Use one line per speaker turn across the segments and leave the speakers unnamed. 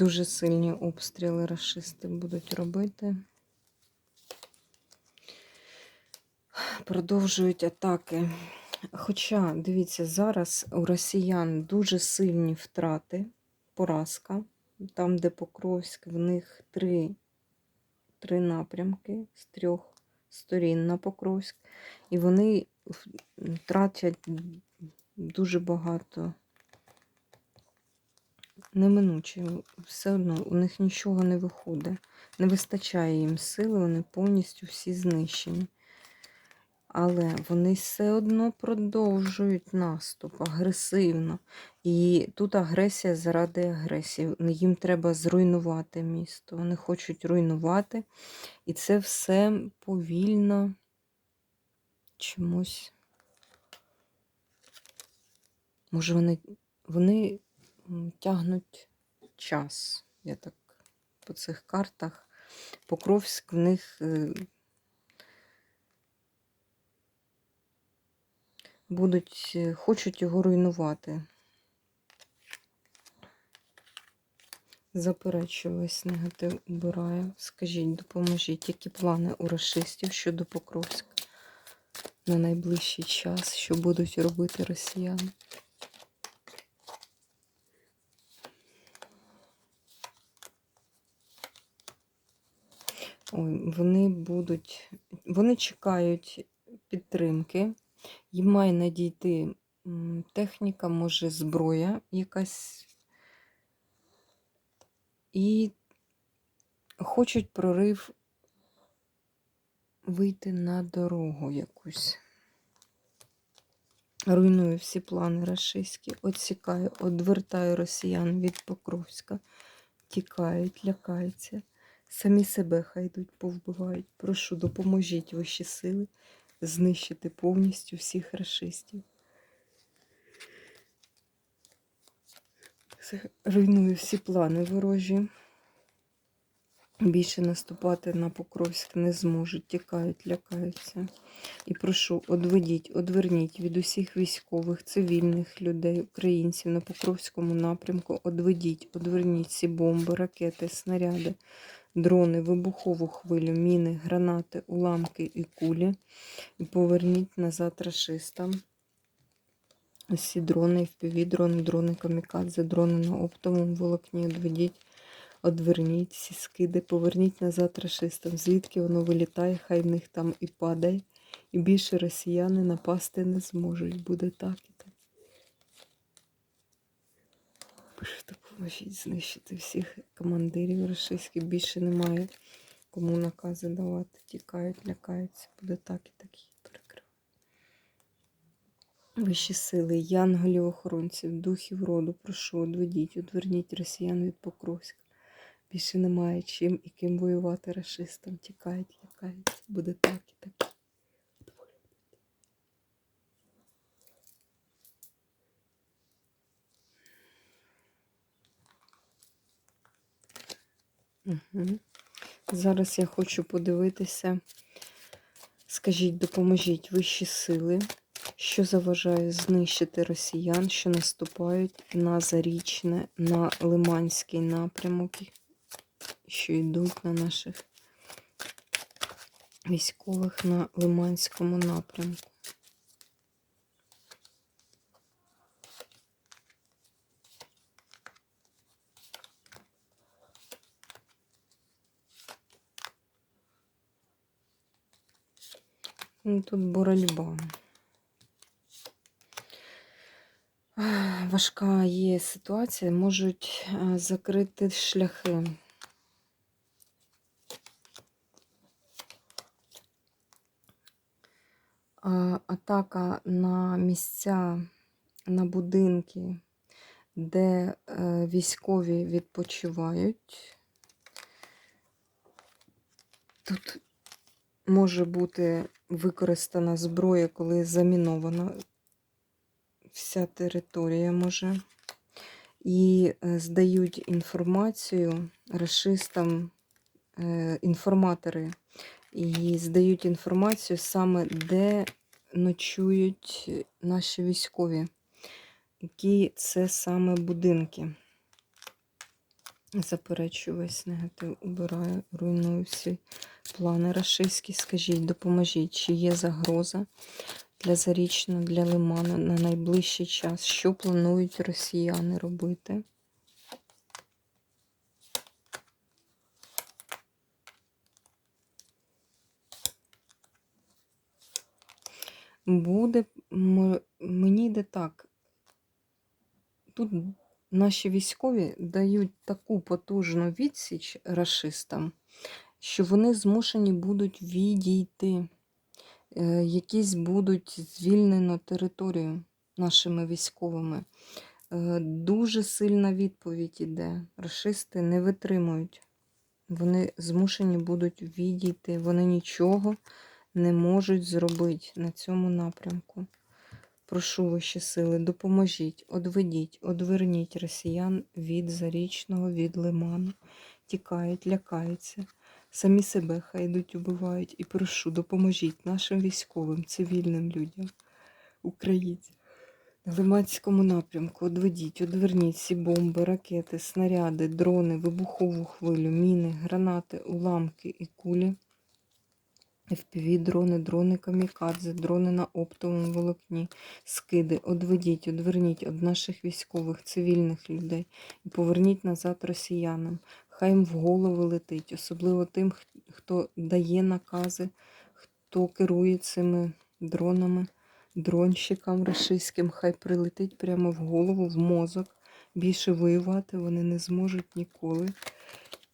Дуже сильні обстріли рашисти будуть робити. Продовжують атаки. Хоча, дивіться, зараз у росіян дуже сильні втрати, поразка. Там, де Покровськ, в них три, три напрямки з трьох сторін на Покровськ. І вони втратять дуже багато неминуче, все одно у них нічого не виходить. Не вистачає їм сили, вони повністю всі знищені. Але вони все одно продовжують наступ агресивно. І тут агресія заради агресії. Їм треба зруйнувати місто. Вони хочуть руйнувати. І це все повільно чомусь. Може, вони, вони тягнуть час. Я так по цих картах. Покровськ в них е, будуть, е, хочуть його руйнувати. Заперечую весь негатив убираю. Скажіть, допоможіть, які плани у расистів щодо Покровська на найближчий час, що будуть робити росіяни? Ой, вони будуть, вони чекають підтримки, їм має надійти техніка, може зброя якась. І хочуть прорив вийти на дорогу якусь. Руйнує всі плани рашистські, відсікає, одвертає росіян від Покровська, тікають, лякаються. Самі себе хай йдуть, повбивають. Прошу, допоможіть вищі сили знищити повністю всіх расистів. Це руйнує всі плани ворожі. Більше наступати на Покровськ не зможуть, тікають, лякаються. І прошу, одведіть, одверніть від усіх військових, цивільних людей, українців на Покровському напрямку, одведіть, одверніть ці бомби, ракети, снаряди дрони, вибухову хвилю, міни, гранати, уламки і кулі. І поверніть назад рашистам. Усі дрони, впівдрони, дрони камікадзе, дрони на оптовому волокні. Одведіть, одверніть всі скиди, поверніть назад рашистам. Звідки воно вилітає, хай в них там і падає. І більше росіяни напасти не зможуть. Буде так і так. Пишете Допоможіть знищити всіх командирів російських. Більше немає кому накази давати. Тікають, лякаються. Буде так і так їх перекривати. Вищі сили, янголів, охоронців, духів роду, прошу, одведіть, одверніть росіян від Покровська. Більше немає чим і ким воювати расистам. Тікають, лякаються. Буде так і так. Зараз я хочу подивитися. Скажіть, допоможіть вищі сили, що заважає знищити росіян, що наступають на Зарічне, на Лиманський напрямок, що йдуть на наших військових на Лиманському напрямку. Тут боротьба. Важка є ситуація, можуть е, закрити шляхи. атака на місця, на будинки, де е, військові відпочивають. Тут може бути використана зброя, коли замінована вся територія може. І е, здають інформацію расистам, е, інформатори, і здають інформацію саме, де ночують наші військові, які це саме будинки. Заперечую весь негатив, убираю, руйную всі плани рашистські. Скажіть, допоможіть, чи є загроза для Зарічного, для Лиману на найближчий час? Що планують росіяни робити? Буде, мені йде так. Тут наші військові дають таку потужну відсіч рашистам, що вони змушені будуть відійти. Е, Якісь будуть звільнено територію нашими військовими. Е, Дуже сильна відповідь іде. Рашисти не витримують. Вони змушені будуть відійти. Вони нічого не можуть зробити на цьому напрямку. Прошу вищі сили, допоможіть, одведіть, одверніть росіян від Зарічного, від Лиману. Тікають, лякаються. Самі себе хай йдуть, убивають. І прошу, допоможіть нашим військовим, цивільним людям, українцям. На Лиманському напрямку одведіть, одверніть всі бомби, ракети, снаряди, дрони, вибухову хвилю, міни, гранати, уламки і кулі. FPV дрони, камікадзе, дрони на оптовому волокні, скиди, одведіть, одверніть від наших військових, цивільних людей і поверніть назад росіянам. Хай їм в голови летить, особливо тим, хто дає накази, хто керує цими дронами, дронщикам рашистським, хай прилетить прямо в голову, в мозок. Більше воювати вони не зможуть ніколи.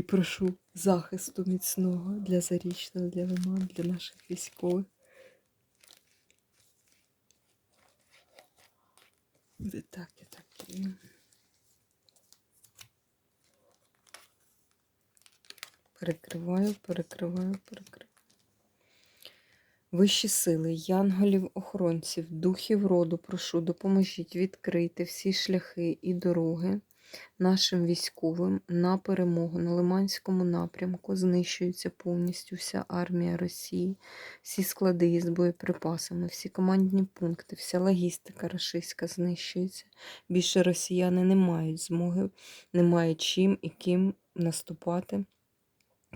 І прошу захисту міцного для Зарічного, для Лиман, для наших військових. Буде так і так. Перекриваю, перекриваю, перекриваю. Вищі сили, янголів, охоронців, духів роду, прошу, допоможіть відкрити всі шляхи і дороги нашим військовим на перемогу на Лиманському напрямку. Знищується повністю вся армія Росії, всі склади із боєприпасами, всі командні пункти, вся логістика рашистська знищується. Більше росіяни не мають змоги, не мають чим і ким наступати.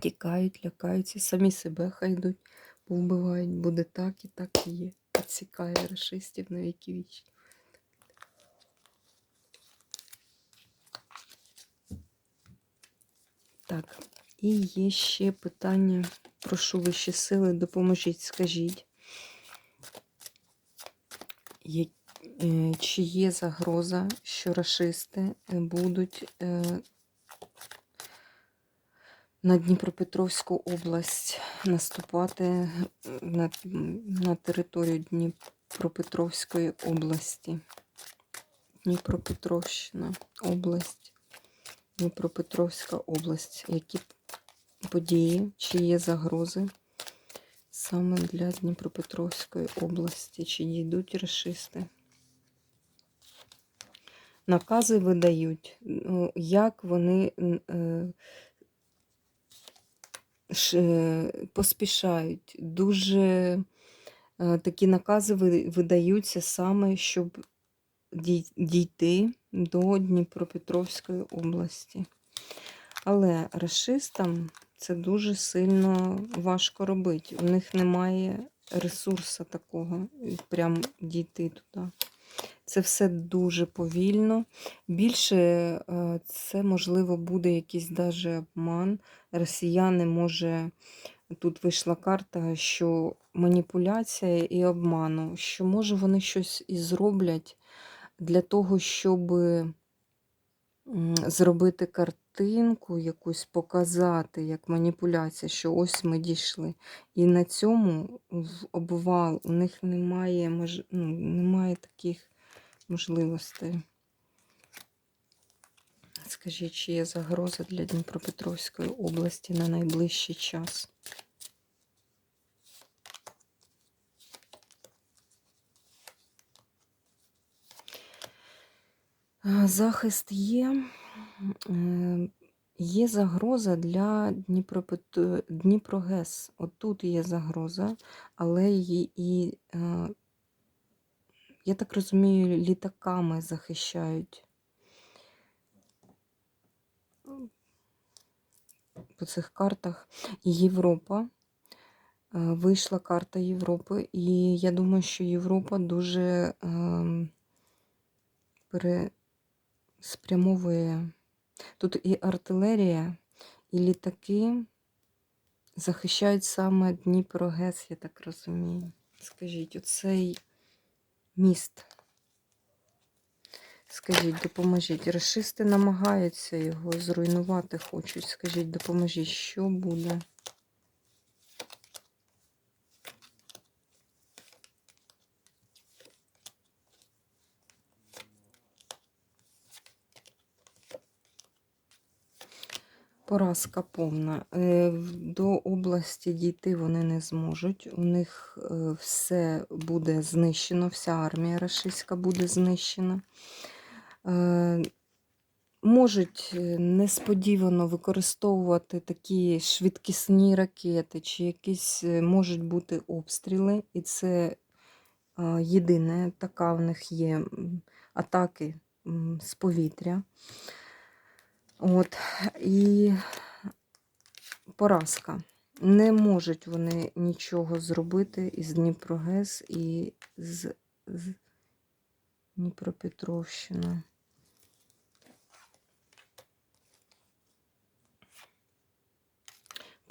Тікають, лякаються, самі себе хай йдуть, повбивають. Буде так і так і є. Підсікає рашистів на віки вічні. Так, і є ще питання. Прошу вищі сили, допоможіть, скажіть. Є- е, Чи є загроза, що рашисти е, будуть е, на Дніпропетровську область наступати на, на територію Дніпропетровської області? Дніпропетровщина область. Дніпропетровська область. Які події, чи є загрози саме для Дніпропетровської області? Чи дійдуть расисти? Накази видають, ну, як вони е, е, поспішають. Дуже е, такі накази видаються саме, щоб дійти до Дніпропетровської області. Але расистам це дуже сильно важко робити. У них немає ресурсу такого, і прям дійти туди. Це все дуже повільно. Більше е, це, можливо, буде якийсь даже обман. Росіяни, може, тут вийшла карта, що маніпуляція і обману, що може вони щось і зроблять для того, щоб зробити картинку якусь показати, як маніпуляція, що ось ми дійшли. І на цьому в обвал у них немає, мож... ну, немає таких можливостей. Скажіть, чи є загроза для Дніпропетровської області на найближчий час? Захист є. Е, Є загроза для Дніпропет... Дніпрогес. Отут є загроза, але її і, е, я так розумію, літаками захищають. По цих картах Європа. Е, Вийшла карта Європи, і я думаю, що Європа дуже ем, пере... спрямовує. Тут і артилерія, і літаки захищають саме Дніпрогес, я так розумію. Скажіть, оцей міст. Скажіть, допоможіть. Рашисти намагаються його зруйнувати хочуть. Скажіть, допоможіть, що буде? Поразка повна. Е, До області дійти вони не зможуть. У них е, все буде знищено, вся армія рашистська буде знищена. Е, Можуть несподівано використовувати такі швидкісні ракети, чи якісь можуть бути обстріли, і це єдине, така в них є атаки з повітря. От, і поразка. Не можуть вони нічого зробити із Дніпрогес і з, з Дніпропетровщини.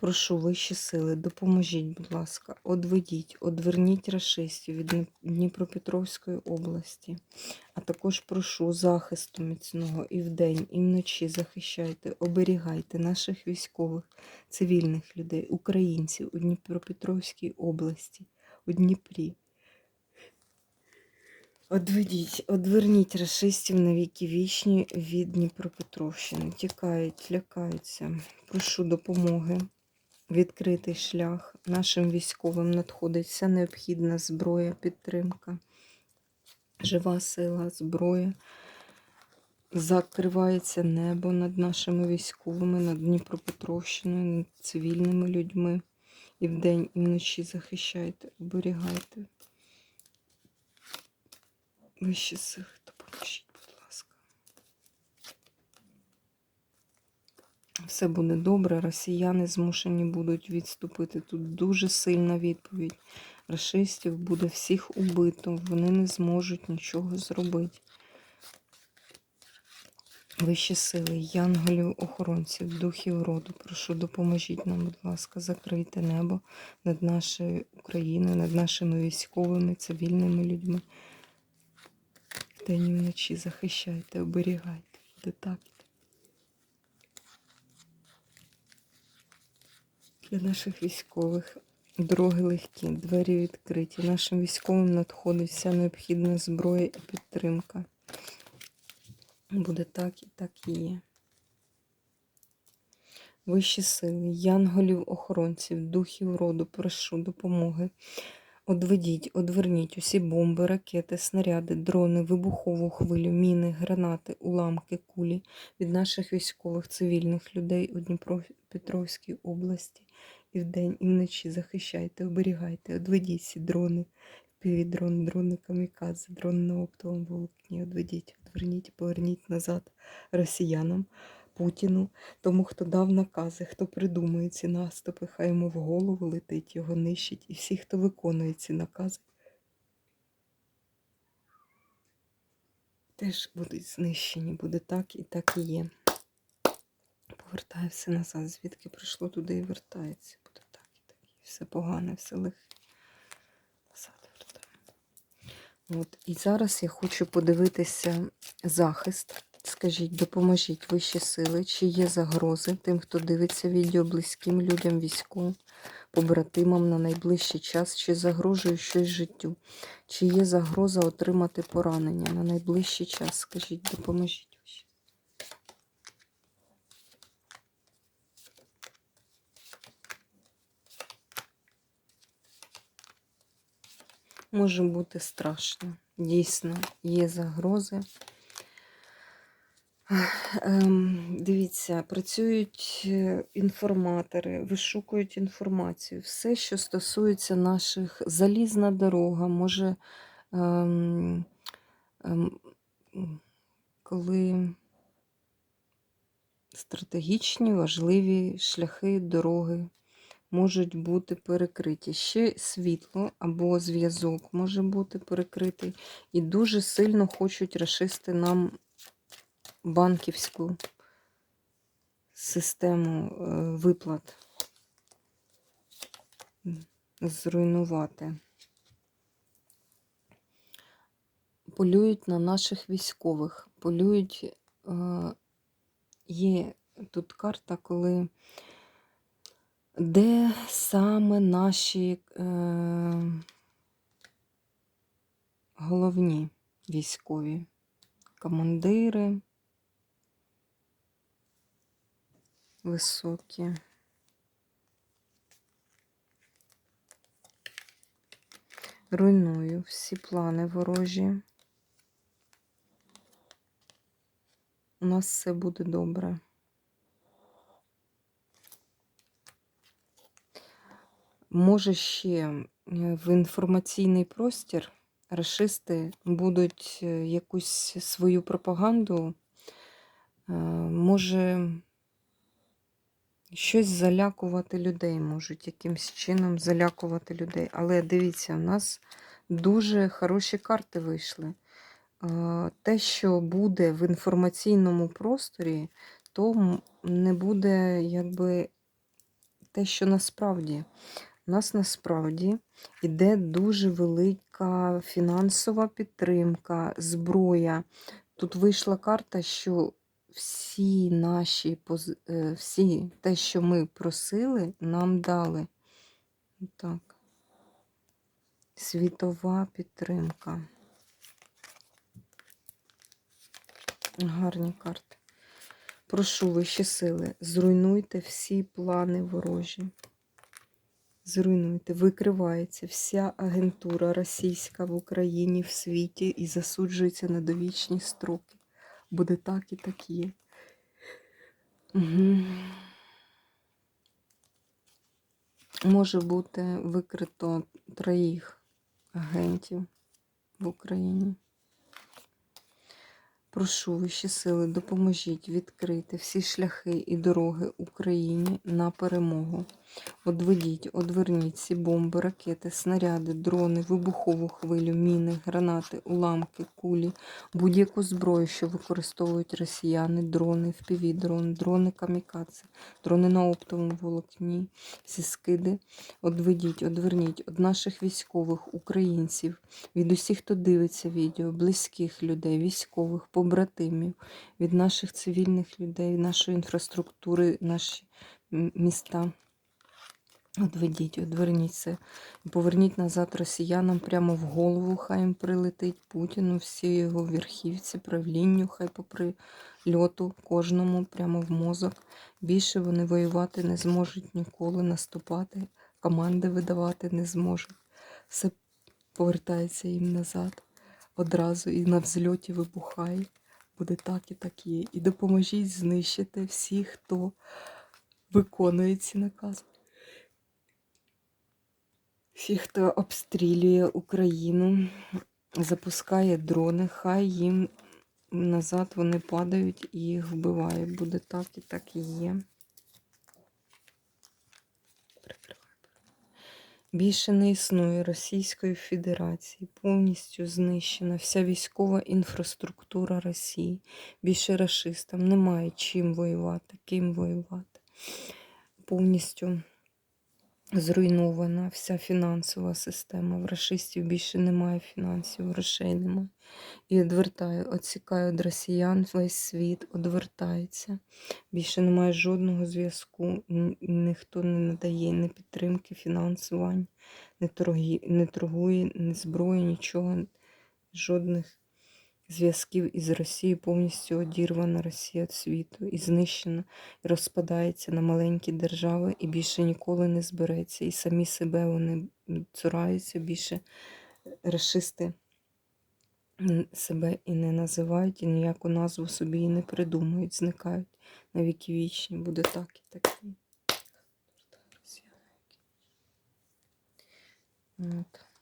Прошу вищі сили, допоможіть, будь ласка, одведіть, одверніть рашистів від Дніпропетровської області. А також прошу захисту міцного і вдень, і вночі захищайте, оберігайте наших військових, цивільних людей, українців у Дніпропетровській області, у Дніпрі. Одведіть, одверніть рашистів на віки вічні від Дніпропетровщини. Тікають, лякаються. Прошу допомоги. Відкритий шлях. Нашим військовим надходить вся необхідна зброя, підтримка, жива сила, зброя. Закривається небо над нашими військовими, над Дніпропетровщиною, над цивільними людьми. І вдень, і вночі захищайте, оберігайте. Вищі сили, допоможіть, будь ласка. Все буде добре, росіяни змушені будуть відступити. Тут дуже сильна відповідь. Рашистів буде всіх убито, вони не зможуть нічого зробити. Вищі сили, янголів, охоронців, духів роду, прошу, допоможіть нам, будь ласка, закрийте небо над нашою Україною, над нашими військовими, цивільними людьми. День і вночі захищайте, оберігайте. Буде так. Для наших військових дороги легкі, двері відкриті. Нашим військовим надходить вся необхідна зброя і підтримка. Буде так і так і є. Вищі сили, янголів, охоронців, духів роду, прошу допомоги. Одведіть, одверніть усі бомби, ракети, снаряди, дрони, вибухову хвилю, міни, гранати, уламки, кулі від наших військових цивільних людей у Дніпропетровській області. І вдень, і вночі захищайте, оберігайте, одведіть ці дрони, півдрони, дрони камікадзе, дрони на оптовому волокні. Одведіть, одверніть, поверніть назад росіянам, Путіну, тому хто дав накази, хто придумує ці наступи, хай йому в голову летить, його нищить. І всі, хто виконує ці накази, теж будуть знищені. Буде так і так і є. Повертає все назад, звідки прийшло туди і вертається. Буде так і так. І все погане, все лихе. От. І зараз я хочу подивитися захист. Скажіть, допоможіть вищі сили, чи є загрози тим, хто дивиться відео близьким людям, військовим, побратимам на найближчий час, чи загрожує щось життю, чи є загроза отримати поранення на найближчий час. Скажіть, допоможіть Може бути страшно. Дійсно, є загрози. Ем, Дивіться, працюють е, інформатори, вишукують інформацію. Все, що стосується наших залізна дорога, може, ем, ем, коли стратегічні важливі шляхи дороги можуть бути перекриті. Ще світло або зв'язок може бути перекритий. І дуже сильно хочуть расисти нам банківську систему е, виплат зруйнувати. Полюють на наших військових, полюють. е, Є тут карта, коли де саме наші е, головні військові командири високі. Руйную всі плани ворожі. У нас все буде добре. Може, ще е, в інформаційний простір расисти будуть е, якусь свою пропаганду, е, може щось залякувати людей, можуть якимось чином залякувати людей. Але дивіться, у нас дуже хороші карти вийшли. Е, Те, що буде в інформаційному просторі, то не буде якби те, що насправді. У нас насправді іде дуже велика фінансова підтримка, зброя. Тут вийшла карта, що всі наші е, всі те, що ми просили, нам дали. Так. Світова підтримка. Гарні карти. Прошу вищі сили, зруйнуйте всі плани ворожі. Зруйнуйте, викривається вся агентура російська в Україні, в світі і засуджується на довічні строки. Буде так і так є. Угу. Може бути викрито троїх агентів в Україні. Прошу вищі сили, допоможіть відкрити всі шляхи і дороги Україні на перемогу. Одведіть, одверніть ці бомби, ракети, снаряди, дрони, вибухову хвилю, міни, гранати, уламки, кулі, будь-яку зброю, що використовують росіяни, дрони, впівдрон, дрони камікадзе, дрони на оптовому волокні, всі скиди. Одведіть, одверніть від наших військових, українців, від усіх, хто дивиться відео, близьких людей, військових, побратимів, від наших цивільних людей, нашої інфраструктури, наші міста. Одведіть, одверніть це. І поверніть назад росіянам прямо в голову, хай їм прилетить Путіну, всі його верхівці, правлінню, хай по прильоту кожному прямо в мозок. Більше вони воювати не зможуть ніколи, наступати, команди видавати не зможуть. Все повертається їм назад одразу і на взльоті вибухає. Буде так і так є. І допоможіть знищити всіх, хто виконує ці накази. Всі, хто обстрілює Україну, запускає дрони, хай їм назад вони падають і їх вбиває. Буде так і так і є. Більше не існує Російської Федерації, повністю знищена вся військова інфраструктура Росії. Більше расистам немає чим воювати, ким воювати. Повністю зруйнована вся фінансова система. В расистів більше немає фінансів, грошей немає. І одвертаю, відсікаю від росіян весь світ, одвертається. Більше немає жодного зв'язку, ніхто не надає ні підтримки, фінансувань, не, не торгує, ні зброї, нічого, жодних зв'язків із Росією повністю одірвана Росія від світу і знищена, і розпадається на маленькі держави, і більше ніколи не збереться. І самі себе вони цураються більше расисти себе і не називають, і ніяку назву собі і не придумують, зникають на віки вічні. Буде так і такі. От.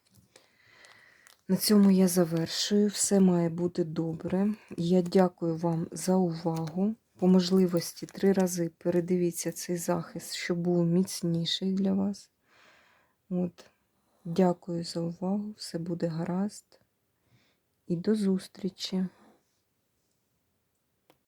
На цьому я завершую. Все має бути добре. Я дякую вам за увагу. По можливості три рази передивіться цей захист, щоб був міцніший для вас. От. Дякую за увагу. Все буде гаразд. І до зустрічі!